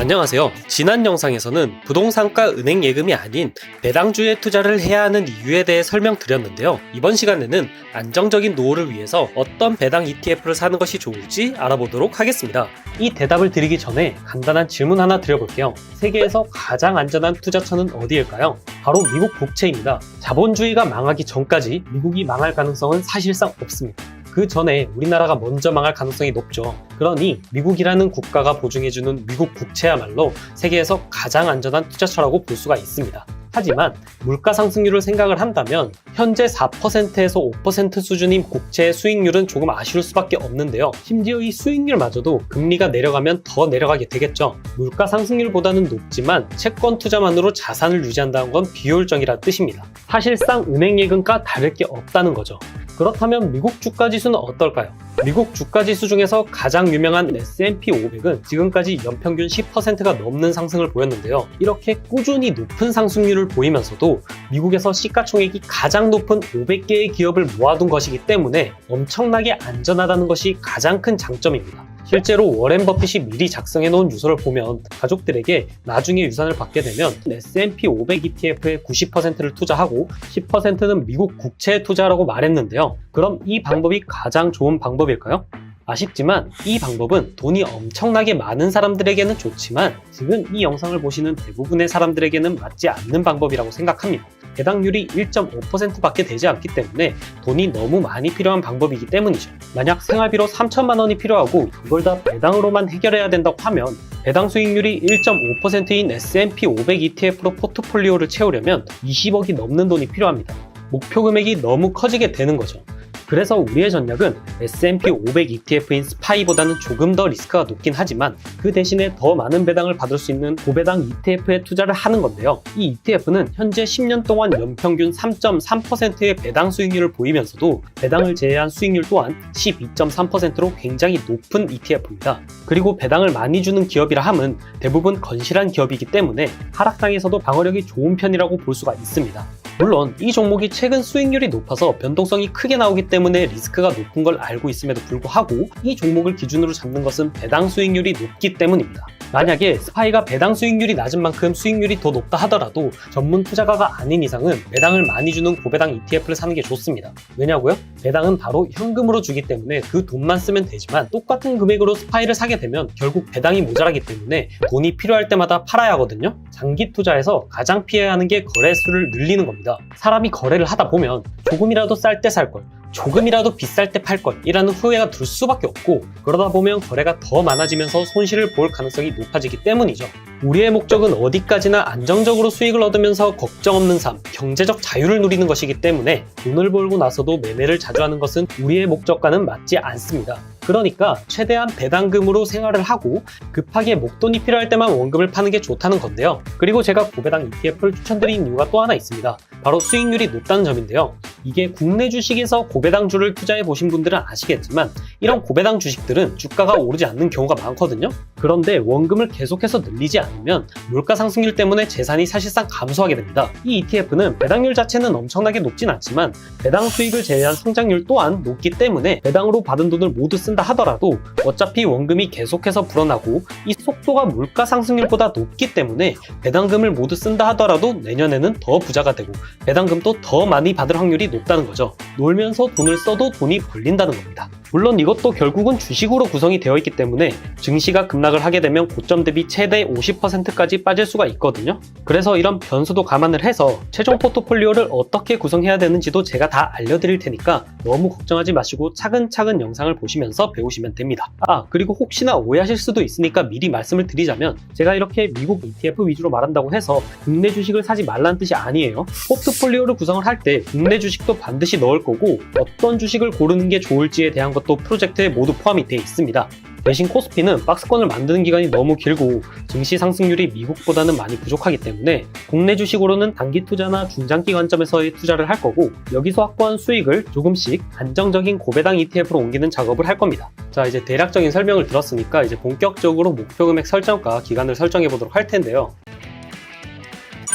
안녕하세요. 지난 영상에서는 부동산가 은행 예금이 아닌 배당주에 투자를 해야 하는 이유에 대해 설명드렸는데요. 이번 시간에는 안정적인 노후를 위해서 어떤 배당 ETF를 사는 것이 좋을지 알아보도록 하겠습니다. 이 대답을 드리기 전에 간단한 질문 하나 드려볼게요. 세계에서 가장 안전한 투자처는 어디일까요? 바로 미국 국채입니다. 자본주의가 망하기 전까지 미국이 망할 가능성은 사실상 없습니다. 그 전에 우리나라가 먼저 망할 가능성이 높죠. 그러니 미국이라는 국가가 보증해주는 미국 국채야말로 세계에서 가장 안전한 투자처라고 볼 수가 있습니다. 하지만 물가 상승률을 생각을 한다면 현재 4%에서 5% 수준인 국채의 수익률은 조금 아쉬울 수밖에 없는데요. 심지어 이 수익률마저도 금리가 내려가면 더 내려가게 되겠죠. 물가 상승률보다는 높지만 채권 투자만으로 자산을 유지한다는 건 비효율적이라 뜻입니다. 사실상 은행 예금과 다를 게 없다는 거죠. 그렇다면 미국 주가 지수는 어떨까요? 미국 주가 지수 중에서 가장 유명한 S&P 500은 지금까지 연평균 10%가 넘는 상승을 보였는데요. 이렇게 꾸준히 높은 상승률을 보이면서도 미국에서 시가총액이 가장 높은 500개의 기업을 모아둔 것이기 때문에 엄청나게 안전하다는 것이 가장 큰 장점입니다. 실제로 워렌 버핏이 미리 작성해 놓은 유서를 보면 가족들에게 나중에 유산을 받게 되면 S&P 500 ETF의 90%를 투자하고 10%는 미국 국채에 투자하라고 말했는데요. 그럼 이 방법이 가장 좋은 방법일까요? 아쉽지만 이 방법은 돈이 엄청나게 많은 사람들에게는 좋지만 지금 이 영상을 보시는 대부분의 사람들에게는 맞지 않는 방법이라고 생각합니다. 배당률이 1.5%밖에 되지 않기 때문에 돈이 너무 많이 필요한 방법이기 때문이죠. 만약 생활비로 3천만 원이 필요하고 이걸 다 배당으로만 해결해야 된다고 하면 배당 수익률이 1.5%인 S&P 500 ETF로 포트폴리오를 채우려면 20억이 넘는 돈이 필요합니다. 목표 금액이 너무 커지게 되는 거죠. 그래서 우리의 전략은 S&P 500 ETF인 스파이보다는 조금 더 리스크가 높긴 하지만 그 대신에 더 많은 배당을 받을 수 있는 고배당 ETF에 투자를 하는 건데요. 이 ETF는 현재 10년 동안 연평균 3.3%의 배당 수익률을 보이면서도 배당을 제외한 수익률 또한 12.3%로 굉장히 높은 ETF입니다. 그리고 배당을 많이 주는 기업이라 함은 대부분 건실한 기업이기 때문에 하락장에서도 방어력이 좋은 편이라고 볼 수가 있습니다. 물론 이 종목이 최근 수익률이 높아서 변동성이 크게 나오기 때문에 리스크가 높은 걸 알고 있음에도 불구하고 이 종목을 기준으로 잡는 것은 배당 수익률이 높기 때문입니다. 만약에 스파이가 배당 수익률이 낮은 만큼 수익률이 더 높다 하더라도 전문 투자가가 아닌 이상은 배당을 많이 주는 고배당 ETF를 사는 게 좋습니다. 왜냐고요? 배당은 바로 현금으로 주기 때문에 그 돈만 쓰면 되지만 똑같은 금액으로 스파이를 사게 되면 결국 배당이 모자라기 때문에 돈이 필요할 때마다 팔아야 하거든요. 장기 투자에서 가장 피해야 하는 게 거래수를 늘리는 겁니다. 사람이 거래를 하다 보면 조금이라도 쌀 때 살 걸, 조금이라도 비쌀 때 팔 것 이라는 후회가 들 수밖에 없고 그러다 보면 거래가 더 많아지면서 손실을 볼 가능성이 높아지기 때문이죠. 우리의 목적은 어디까지나 안정적으로 수익을 얻으면서 걱정 없는 삶, 경제적 자유를 누리는 것이기 때문에 돈을 벌고 나서도 매매를 자주 하는 것은 우리의 목적과는 맞지 않습니다. 그러니까 최대한 배당금으로 생활을 하고 급하게 목돈이 필요할 때만 원금을 파는 게 좋다는 건데요. 그리고 제가 고배당 ETF를 추천드린 이유가 또 하나 있습니다. 바로 수익률이 높다는 점인데요. 이게 국내 주식에서 고배당주를 투자해 보신 분들은 아시겠지만 이런 고배당 주식들은 주가가 오르지 않는 경우가 많거든요. 그런데 원금을 계속해서 늘리지 않으면 물가 상승률 때문에 재산이 사실상 감소하게 됩니다. 이 ETF는 배당률 자체는 엄청나게 높진 않지만 배당 수익을 제외한 성장률 또한 높기 때문에 배당으로 받은 돈을 모두 쓴다 하더라도 어차피 원금이 계속해서 불어나고 이 속도가 물가 상승률보다 높기 때문에 배당금을 모두 쓴다 하더라도 내년에는 더 부자가 되고 배당금도 더 많이 받을 확률이 높다는 거죠. 놀면서 돈을 써도 돈이 벌린다는 겁니다. 물론 이것도 결국은 주식으로 구성이 되어 있기 때문에 증시가 급락을 하게 되면 고점 대비 최대 50%까지 빠질 수가 있거든요. 그래서 이런 변수도 감안을 해서 최종 포트폴리오를 어떻게 구성해야 되는지도 제가 다 알려드릴 테니까 너무 걱정하지 마시고 차근차근 영상을 보시면서 배우시면 됩니다. 아, 그리고 혹시나 오해하실 수도 있으니까 미리 말씀을 드리자면 제가 이렇게 미국 ETF 위주로 말한다고 해서 국내 주식을 사지 말라는 뜻이 아니에요. 포트폴리오를 구성을 할 때 국내 주식도 반드시 넣을 거고 어떤 주식을 고르는 게 좋을지에 대한 것도 프로젝트에 모두 포함이 되어 있습니다. 대신 코스피는 박스권을 만드는 기간이 너무 길고 증시 상승률이 미국보다는 많이 부족하기 때문에 국내 주식으로는 단기 투자나 중장기 관점에서의 투자를 할 거고 여기서 확보한 수익을 조금씩 안정적인 고배당 ETF로 옮기는 작업을 할 겁니다. 자 이제 대략적인 설명을 들었으니까 이제 본격적으로 목표 금액 설정과 기간을 설정해 보도록 할 텐데요.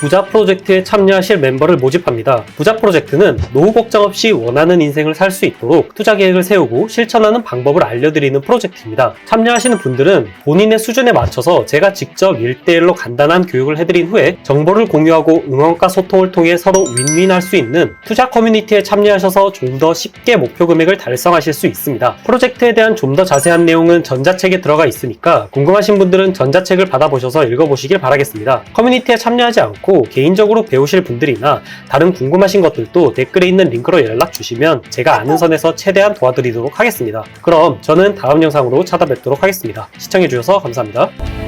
부자 프로젝트에 참여하실 멤버를 모집합니다. 부자 프로젝트는 노후 걱정 없이 원하는 인생을 살 수 있도록 투자 계획을 세우고 실천하는 방법을 알려드리는 프로젝트입니다. 참여하시는 분들은 본인의 수준에 맞춰서 제가 직접 1대1로 간단한 교육을 해드린 후에 정보를 공유하고 응원과 소통을 통해 서로 윈윈할 수 있는 투자 커뮤니티에 참여하셔서 좀 더 쉽게 목표 금액을 달성하실 수 있습니다. 프로젝트에 대한 좀 더 자세한 내용은 전자책에 들어가 있으니까 궁금하신 분들은 전자책을 받아보셔서 읽어보시길 바라겠습니다. 커뮤니티에 참여하지 않고 개인적으로 배우실 분들이나 다른 궁금하신 것들도 댓글에 있는 링크로 연락 주시면 제가 아는 선에서 최대한 도와드리도록 하겠습니다. 그럼 저는 다음 영상으로 찾아뵙도록 하겠습니다. 시청해주셔서 감사합니다.